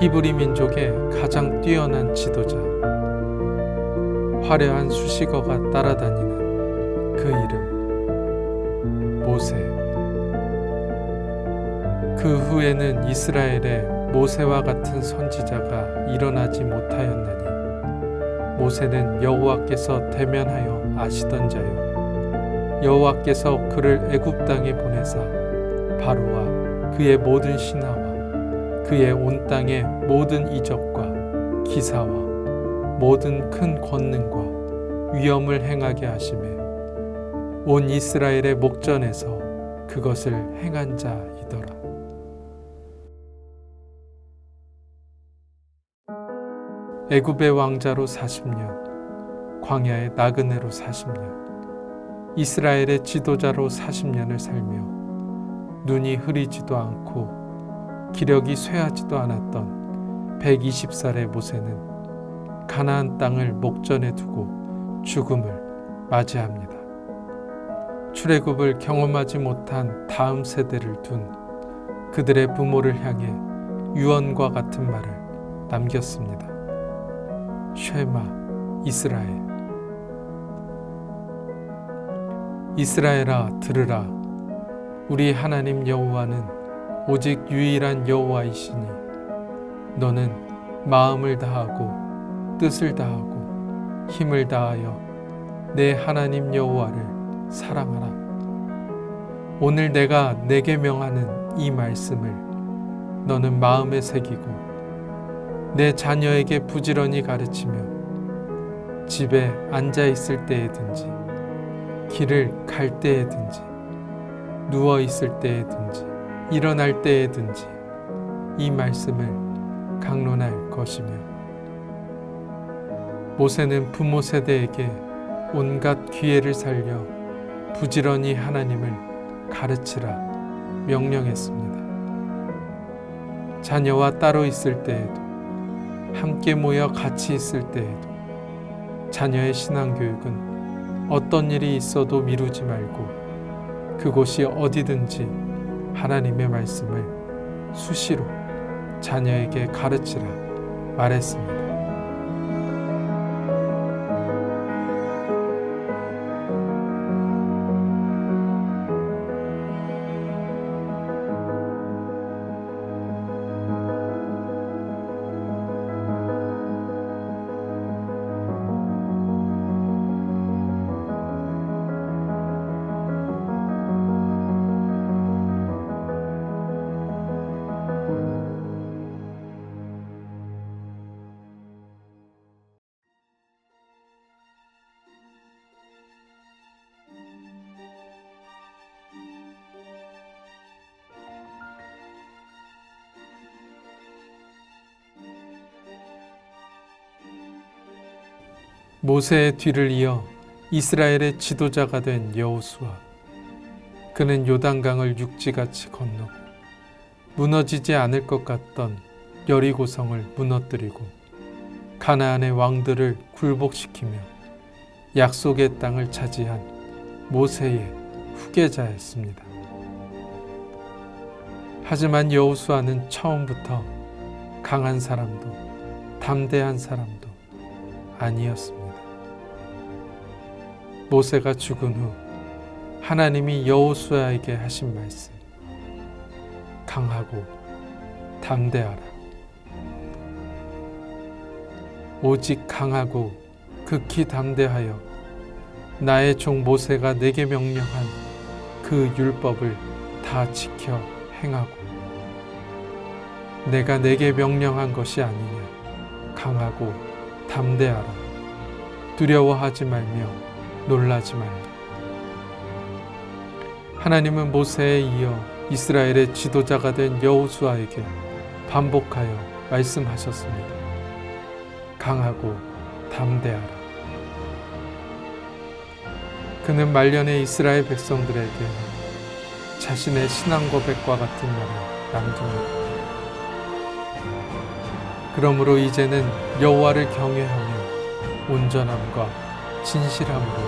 히브리 민족의 가장 뛰어난 지도자, 화려한 수식어가 따라다니는 그 이름, 모세. 그 후에는 이스라엘에 모세와 같은 선지자가 일어나지 못하였나니 모세는 여호와께서 대면하여 아시던 자요 여호와께서 그를 애굽 땅에 보내사 바로와 그의 모든 신하와 그의 온 땅의 모든 이적과 기사와 모든 큰 권능과 위엄을 행하게 하심에 온 이스라엘의 목전에서 그것을 행한 자이더라. 애굽의 왕자로 40년, 광야의 나그네로 40년, 이스라엘의 지도자로 40년을 살며 눈이 흐리지도 않고 기력이 쇠하지도 않았던 120살의 모세는 가나안 땅을 목전에 두고 죽음을 맞이합니다. 출애굽을 경험하지 못한 다음 세대를 둔 그들의 부모를 향해 유언과 같은 말을 남겼습니다. 쉐마 이스라엘 이스라엘아 들으라 우리 하나님 여호와는 오직 유일한 여호와이시니 너는 마음을 다하고 뜻을 다하고 힘을 다하여 내 하나님 여호와를 사랑하라. 오늘 내가 내게 명하는 이 말씀을 너는 마음에 새기고 내 자녀에게 부지런히 가르치며 집에 앉아 있을 때에든지 길을 갈 때에든지 누워 있을 때에든지 일어날 때에든지 이 말씀을 강론할 것이며 모세는 부모 세대에게 온갖 기회를 살려 부지런히 하나님을 가르치라 명령했습니다. 자녀와 따로 있을 때에도 함께 모여 같이 있을 때에도 자녀의 신앙 교육은 어떤 일이 있어도 미루지 말고 그곳이 어디든지 하나님의 말씀을 수시로 자녀에게 가르치라 말했습니다. 모세의 뒤를 이어 이스라엘의 지도자가 된 여호수아. 그는 요단강을 육지같이 건너고 무너지지 않을 것 같던 여리고성을 무너뜨리고 가나안의 왕들을 굴복시키며 약속의 땅을 차지한 모세의 후계자였습니다. 하지만 여호수아는 처음부터 강한 사람도 담대한 사람도 아니었습니다. 모세가 죽은 후 하나님이 여호수아에게 하신 말씀 강하고 담대하라. 오직 강하고 극히 담대하여 나의 종 모세가 내게 명령한 그 율법을 다 지켜 행하고 내가 내게 명령한 것이 아니냐. 강하고 담대하라. 두려워하지 말며 놀라지 말라. 하나님은 모세에 이어 이스라엘의 지도자가 된 여호수아에게 반복하여 말씀하셨습니다. 강하고 담대하라. 그는 말년의 이스라엘 백성들에게 자신의 신앙 고백과 같은 말을 남깁니다. 그러므로 이제는 여호와를 경외하며 온전함과 진실함으로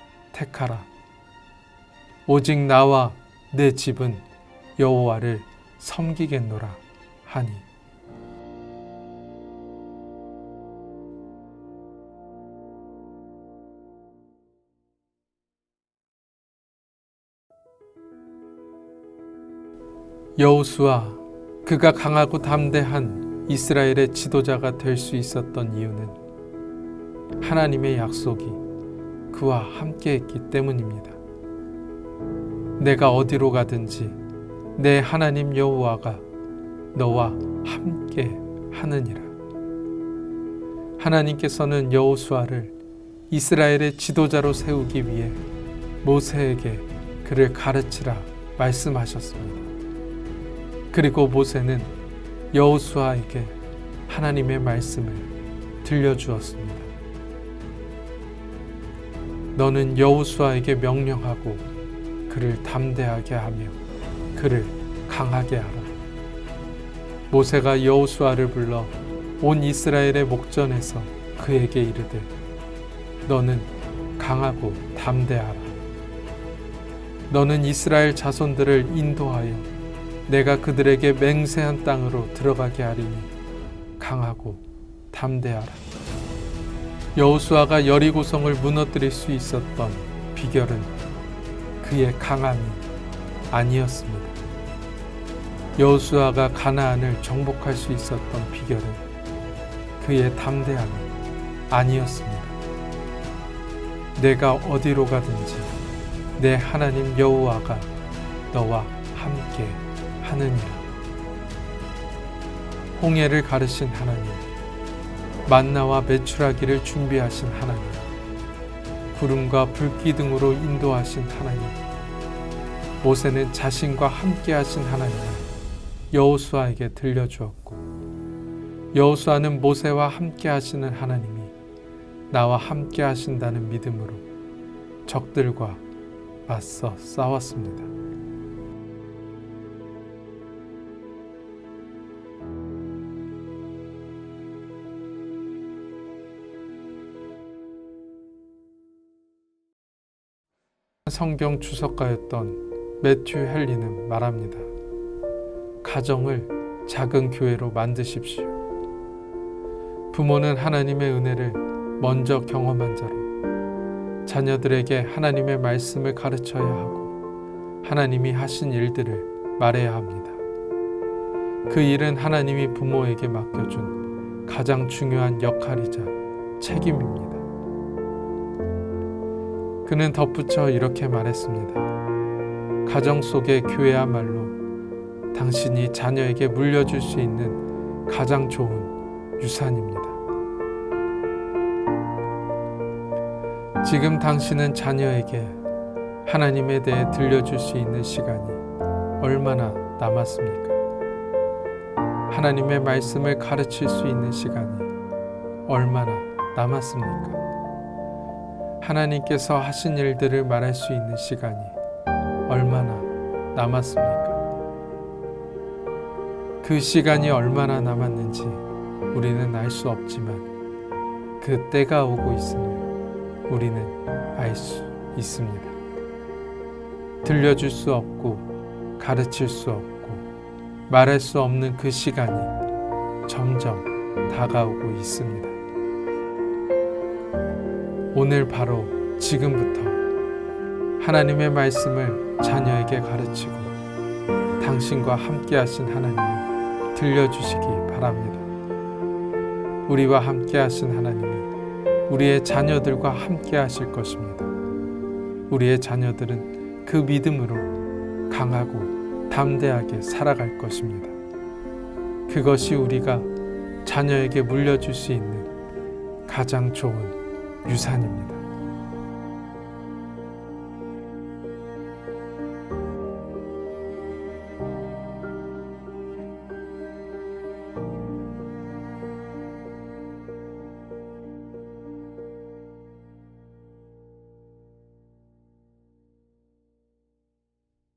택하라. 오직 나와 내 집은 여호와를 섬기겠노라 하니 여호수아 그가 강하고 담대한 이스라엘의 지도자가 될 수 있었던 이유는 하나님의 약속이 그와 함께 했기 때문입니다. 내가 어디로 가든지 내 하나님 여호와가 너와 함께 하느니라. 하나님께서는 여호수아를 이스라엘의 지도자로 세우기 위해 모세에게 그를 가르치라 말씀하셨습니다. 그리고 모세는 여호수아에게 하나님의 말씀을 들려주었습니다. 너는 여호수아에게 명령하고 그를 담대하게 하며 그를 강하게 하라. 모세가 여호수아를 불러 온 이스라엘의 목전에서 그에게 이르되 너는 강하고 담대하라. 너는 이스라엘 자손들을 인도하여 내가 그들에게 맹세한 땅으로 들어가게 하리니 강하고 담대하라. 여호수아가 여리고성을 무너뜨릴 수 있었던 비결은 그의 강함이 아니었습니다. 여호수아가 가나안을 정복할 수 있었던 비결은 그의 담대함이 아니었습니다. 내가 어디로 가든지 내 하나님 여호와가 너와 함께 하느니라. 홍해를 가르신 하나님, 만나와 메추라기를 준비하신 하나님, 구름과 불기둥으로 인도하신 하나님, 모세는 자신과 함께 하신 하나님을 여호수아에게 들려주었고, 여호수아는 모세와 함께 하시는 하나님이 나와 함께 하신다는 믿음으로 적들과 맞서 싸웠습니다. 성경 주석가였던 매튜 헨리는 말합니다. 가정을 작은 교회로 만드십시오. 부모는 하나님의 은혜를 먼저 경험한 자로 자녀들에게 하나님의 말씀을 가르쳐야 하고 하나님이 하신 일들을 말해야 합니다. 그 일은 하나님이 부모에게 맡겨준 가장 중요한 역할이자 책임입니다. 그는 덧붙여 이렇게 말했습니다. 가정 속의 교회야말로 당신이 자녀에게 물려줄 수 있는 가장 좋은 유산입니다. 지금 당신은 자녀에게 하나님에 대해 들려줄 수 있는 시간이 얼마나 남았습니까? 하나님의 말씀을 가르칠 수 있는 시간이 얼마나 남았습니까? 하나님께서 하신 일들을 말할 수 있는 시간이 얼마나 남았습니까? 그 시간이 얼마나 남았는지 우리는 알 수 없지만 그 때가 오고 있음을 우리는 알 수 있습니다. 들려줄 수 없고 가르칠 수 없고 말할 수 없는 그 시간이 점점 다가오고 있습니다. 오늘 바로 지금부터 하나님의 말씀을 자녀에게 가르치고 당신과 함께 하신 하나님을 들려주시기 바랍니다. 우리와 함께 하신 하나님이 우리의 자녀들과 함께 하실 것입니다. 우리의 자녀들은 그 믿음으로 강하고 담대하게 살아갈 것입니다. 그것이 우리가 자녀에게 물려줄 수 있는 가장 좋은 유산입니다.